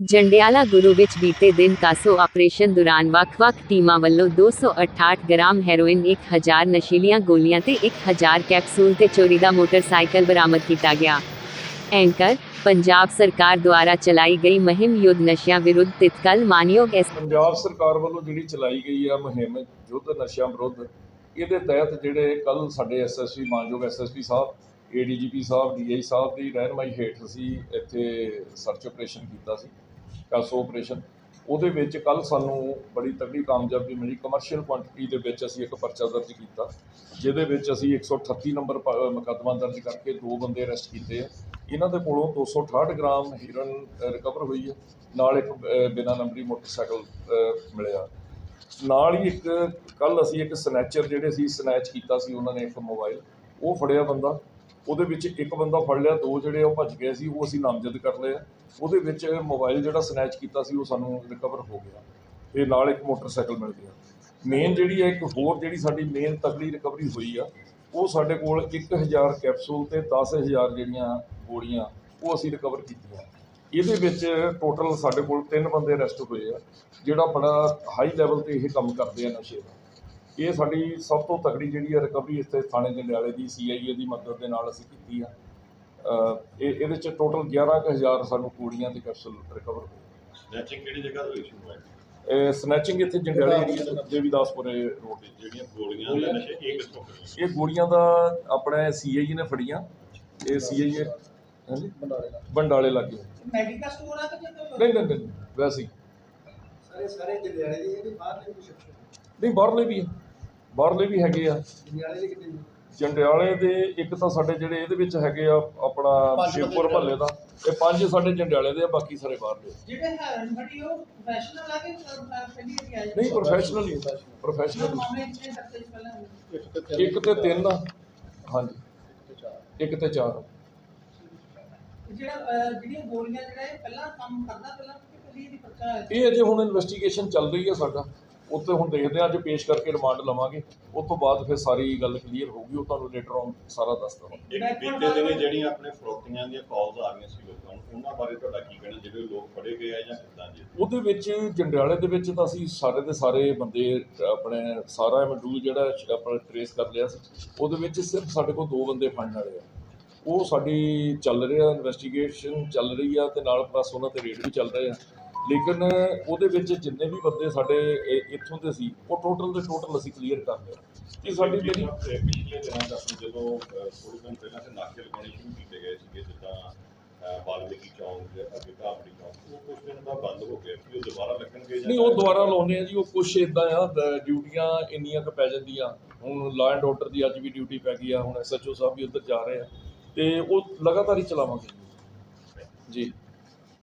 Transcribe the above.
ਜੰਡਿਆਲਾ ਗੁਰੂ ਵਿੱਚ ਬੀਤੇ ਦਿਨ ਕਾਸੋ ਆਪਰੇਸ਼ਨ ਦੌਰਾਨ ਵੱਖ-ਵੱਖ ਟੀਮਾਂ ਵੱਲੋਂ 268 ਗ੍ਰਾਮ ਹੈਰੋਇਨ 1000 ਨਸ਼ੀਲੀਆਂ ਗੋਲੀਆਂ ਤੇ 1000 ਕੈਪਸੂਲ ਤੇ ਚੋਰੀ ਦਾ ਮੋਟਰਸਾਈਕਲ ਬਰਾਮਦ ਕੀਤਾ ਗਿਆ। ਐਂਕਰ, ਪੰਜਾਬ ਸਰਕਾਰ ਦੁਆਰਾ ਚਲਾਈ ਗਈ ਮੁਹਿੰਮ ਯੁੱਧ ਨਸ਼ਿਆਂ ਵਿਰੁੱਧ ਤਿਤਕਲ ਮਾਨਯੋਗ ਐਸ ਪੰਜਾਬ ਸਰਕਾਰ ਵੱਲੋਂ ਜਿਹੜੀ ਚਲਾਈ ਗਈ ਆ ਮੁਹਿੰਮ ਯੁੱਧ ਨਸ਼ਿਆਂ ਵਿਰੁੱਧ, ਇਹਦੇ ਤਹਿਤ ਜਿਹੜੇ ਕੱਲ ਸਾਡੇ ਐਸਐਸਪੀ ਮਾਨਯੋਗ ਐਸਐਸਪੀ ਸਾਹਿਬ ਏਡੀਜੀਪੀ ਸਾਹਿਬ ਡੀਆਈ ਸਾਹਿਬ ਦੀ ਰਹਿਨਮਾਈ ਹੇਠ ਅਸੀਂ ਇੱਥੇ ਸਰਚ ਆਪਰੇਸ਼ਨ ਕੀਤਾ ਸੀ ਕਾਸੋ ਆਪਰੇਸ਼ਨ ਉਹਦੇ ਵਿੱਚ ਕੱਲ ਸਾਨੂੰ ਬੜੀ ਤਕੜੀ ਕਾਮਯਾਬੀ ਮਿਲੀ। ਕਮਰਸ਼ੀਅਲ ਕੁਆਂਟੀਟੀ ਦੇ ਵਿੱਚ ਅਸੀਂ ਇੱਕ ਪਰਚਾ ਦਰਜ ਕੀਤਾ ਜਿਹਦੇ ਵਿੱਚ ਅਸੀਂ 138 ਨੰਬਰ ਪ- ਮੁਕੱਦਮਾ ਦਰਜ ਕਰਕੇ ਦੋ ਬੰਦੇ ਅਰੈਸਟ ਕੀਤੇ ਆ। ਇਹਨਾਂ ਦੇ ਕੋਲੋਂ 268 ਗ੍ਰਾਮ ਹੀਰਨ ਰਿਕਵਰ ਹੋਈ ਹੈ ਨਾਲ ਇੱਕ ਅ, ਬਿਨਾਂ ਨੰਬਰੀ ਮੋਟਰਸਾਈਕਲ ਮਿਲਿਆ। ਨਾਲ ਹੀ ਇੱਕ ਕੱਲ ਅਸੀਂ ਇੱਕ ਸਨੈਚਰ ਜਿਹੜੇ ਸੀ ਸਨੈਚ ਕੀਤਾ ਸੀ ਉਹਨਾਂ ਨੇ ਇੱਕ ਮੋਬਾਈਲ ਉਹ ਫੜਿਆ ਬੰਦਾ। ਉਹਦੇ ਵਿੱਚ ਇੱਕ ਬੰਦਾ ਫੜ ਲਿਆ, ਦੋ ਜਿਹੜੇ ਉਹ ਭੱਜ ਗਏ ਸੀ, ਉਹ ਅਸੀਂ ਨਾਮਜ਼ਦ ਕਰ ਲਏ ਉਹਦੇ ਵਿੱਚ ਮੋਬਾਈਲ ਜਿਹੜਾ ਸਨੈਚ ਕੀਤਾ ਸੀ, ਉਹ ਸਾਨੂੰ ਰਿਕਵਰ ਹੋ ਗਿਆ। ਤੇ ਨਾਲ ਇੱਕ ਮੋਟਰਸਾਈਕਲ ਮਿਲ ਗਿਆ। ਮੇਨ ਜਿਹੜੀ ਹੈ, ਇੱਕ ਹੋਰ ਜਿਹੜੀ ਸਾਡੀ ਮੇਨ ਤਕੜੀ ਰਿਕਵਰੀ ਹੋਈ ਆ, ਉਹ ਸਾਡੇ ਕੋਲ 1000 ਕੈਪਸੂਲ ਤੇ 10000 ਜਿਹੜੀਆਂ ਗੋਲੀਆਂ, ਉਹ ਅਸੀਂ ਰਿਕਵਰ ਕੀਤੀਆਂ। ਇਹਦੇ ਵਿੱਚ ਟੋਟਲ ਸਾਡੇ ਕੋਲ ਤਿੰਨ ਬੰਦੇ ਅਰੈਸਟ ਹੋਏ ਆ, ਜਿਹੜਾ ਬੜਾ ਹਾਈ ਲੈਵਲ ਤੇ ਇਹ ਕੰਮ ਕਰਦੇ ਆ ਨਸ਼ੇ ਦਾ। ਇਹ ਸਾਡੀ ਸਭ ਤੋਂ ਤਕੜੀ ਜਿਹੜੀ ਹੈ ਰਿਕਵਰੀ ਇੱਥੇ ਥਾਣੇ ਜੰਡਿਆਲੇ ਦੀ ਸੀਆਈਏ ਦੀ ਮਦਦ ਦੇ ਨਾਲ ਅਸੀਂ ਕੀਤੀ ਆ। ਇਹ ਇਹਦੇ ਚ ਟੋਟਲ 11000 ਸਾਨੂੰ ਗੋਲੀਆਂ ਤੇ ਕੈਪਸੂਲ ਰਿਕਵਰ ਹੋਏ। ਸਨੈਚਿੰਗ ਕਿਹੜੀ ਜਗ੍ਹਾ ਤੋਂ ਇਸ਼ੂ ਹੋਇਆ? ਇਹ ਸਨੈਚਿੰਗ ਇੱਥੇ ਜੰਡਿਆਲੇ ਏਰੀਆ ਦੇਵੀਦਾਸਪੁਰੇ ਰੋਡ ਤੇ। ਜਿਹੜੀਆਂ ਗੋਲੀਆਂ ਦੇ ਨਸ਼ੇ ਇਹ ਕਿੱਥੋਂ ਇਹ ਗੋਲੀਆਂ ਦਾ ਆਪਣੇ ਸੀਆਈਏ ਨੇ ਫੜੀਆਂ। ਇਹ ਸੀਆਈਏ ਹਾਂਜੀ? ਬੰਡਾਲੇ ਲੱਗੇ ਮੈਡੀਕਲ ਸਟੋਰ ਆ ਕਿ ਨਹੀਂ ਨਹੀਂ ਨਹੀਂ ਵੈਸੇ ਹੀ। ਸਾਰੇ ਸਾਰੇ ਜਲਿਆਲੇ ਦੇ ਜਿਹੜੇ ਬਾਹਰ ਦੇ ਕੁਝ ਨਹੀਂ ਬਾਹਰਲੇ ਵੀ ਆ। ਬਾਹਰਲੇ ਵੀ ਹੈਗੇ ਆ। ਜੰਡਿਆਲੇ ਦੇ ਇੱਕ ਤਾਂ ਸਾਡੇ ਜਿਹੜੇ ਇਹਦੇ ਵਿੱਚ ਹੈਗੇ ਆ ਆਪਣਾ ਬੰਦੇ ਮਹੱਲੇ ਦਾ। ਇਹ ਪੰਜ ਸਾਡੇ ਜੰਡਿਆਲੇ ਦੇ ਆ ਬਾਕੀ ਸਾਰੇ ਬਾਹਰਲੇ। ਆ। ਜਿਹੜੇ ਹੈਰਨ ਬੜੀ ਉਹ ਪ੍ਰੋਫੈਸ਼ਨਲ ਆ ਕੇ ਨਹੀਂ ਪ੍ਰੋਫੈਸ਼ਨਲ ਹੀ ਜੋ ਪ੍ਰੋਫੈਸ਼ਨਲ ਮਾਮਲੇ ਇੱਥੇ ਤੱਕ ਪਹਿਲਾਂ ਇੱਕ ਤੇ ਤਿੰਨ। ਆ। ਹਾਂਜੀ। ਇੱਕ ਤੇ ਚਾਰ। ਜਿਹੜਾ ਅਹ, ਜਿਹੜੀਆਂ ਗੋਲੀਆਂ ਜਿਹੜਾ ਇਹ ਪਹਿਲਾਂ ਕੰਮ ਕਰਦਾ ਪਹਿਲਾਂ ਕਿ ਪਹਿਲੀ ਦੀ ਪਰਚਾ ਹੈ ਇਹ ਅਜੇ ਹੁਣ ਇਨਵੈਸਟੀਗੇਸ਼ਨ ਚੱਲ ਰਹੀ ਹੈ ਸਾਡਾ। ਉੱਤੇ ਹੁਣ ਦੇਖਦੇ ਆ ਅੱਜ ਪੇਸ਼ ਕਰਕੇ ਰਿਮਾਂਡ ਲਵਾਂਗੇ। ਉਸ ਤੋਂ ਬਾਅਦ ਫਿਰ ਸਾਰੀ ਗੱਲ ਕਲੀਅਰ ਹੋਊਗੀ ਉਹ ਤੁਹਾਨੂੰ ਲੇਟਰ ਔਨ ਸਾਰਾ ਦੱਸ ਦਵਾਂਗੇ। ਬੀਤੇ ਦਿਨੇ ਜਿਹੜੀਆਂ ਆਪਣੇ ਫਰੋਕਟੀਆਂ ਦੀਆਂ ਕਾਲਸ ਆ ਰਹੀਆਂ ਸੀ ਲੋਕਾਂ ਨੂੰ ਉਹਨਾਂ ਬਾਰੇ ਤੁਹਾਡਾ ਕੀ ਕਹਿਣਾ? ਜਿਹੜੇ ਲੋਕ ਫੜੇ ਗਏ ਆ ਜਾਂ ਕਿੱਦਾਂ ਜੀ? ਉਹਦੇ ਵਿੱਚ ਜੰਡਿਆਲੇ ਦੇ ਵਿੱਚ ਤਾਂ ਅਸੀਂ ਸਾਰੇ ਦੇ ਸਾਰੇ ਬੰਦੇ ਆਪਣੇ ਸਾਰਾ ਮਡੂਲ ਜਿਹੜਾ ਆਪਣਾ ਟਰੇਸ ਕਰ ਲਿਆ ਸੀ ਉਹਦੇ ਵਿੱਚ ਸਿਰਫ ਸਾਡੇ ਕੋਲ ਦੋ ਬੰਦੇ ਫੜਨ ਵਾਲੇ ਆ। ਉਹ ਸਾਡੀ ਚੱਲ ਰਿਹਾ ਇਨਵੈਸਟੀਗੇਸ਼ਨ ਚੱਲ ਰਹੀ ਆ ਤੇ ਨਾਲ ਪਲੱਸ ਉਹਨਾਂ ਤੇ ਰੇਡ ਵੀ ਚੱਲ ਰਹੇ ਆ। ਲੇਕਿਨ ਉਹਦੇ ਵਿੱਚ ਜਿੰਨੇ ਵੀ ਬੰਦੇ ਸਾਡੇ ਇੱਥੋਂ ਦੇ ਸੀ ਉਹ ਟੋਟਲ ਦੇ ਟੋਟਲ ਅਸੀਂ ਕਲੀਅਰ ਕਰ ਲਿਆ। ਇਹ ਸਾਡੀ ਜਿਹੜੀ ਪਿਛਲੇ ਦਿਨਾਂ ਤੱਕ ਜਦੋਂ ਥੋੜ੍ਹੇ ਦਿਨ ਪਹਿਲਾਂ ਤੇ ਨਾਕੇ ਲਗਾਉਣੇ ਸ਼ੁਰੂ ਕੀਤੇ ਗਏ ਸੀਗੇ ਜਿੱਦਾਂ ਵਾਲਮੀਕੀ ਚੌਂਕ ਦੇ ਅੱਗੇ ਚੌਂਕ ਉਹ ਕੁਝ ਦਿਨ ਬਾਅਦ ਬੰਦ ਹੋ ਗਏ ਕਿ ਉਹ ਦੁਬਾਰਾ ਲੱਗਣਗੇ ਜਾਂ ਨਹੀਂ ਉਹ ਦੁਬਾਰਾ ਲਾਉਂਦੇ ਆ ਜੀ ਉਹ ਕੁਛ ਇਦਾਂ ਆ ਡਿਊਟੀਆਂ ਇੰਨੀਆਂ ਕੁ ਪੈ ਜਾਂਦੀਆਂ। ਹੁਣ ਲਾ ਐਂਡ ਆਰਡਰ ਦੀ ਅੱਜ ਵੀ ਡਿਊਟੀ ਪੈ ਗਈ ਆ ਹੁਣ ਐਸਐਚਓ ਸਾਹਿਬ ਵੀ ਉੱਧਰ ਜਾ ਰਹੇ ਆ। ਤੇ ਉਹ ਲਗਾਤਾਰ ਹੀ ਚਲਾਵਾਂਗੇ। ਜੀ।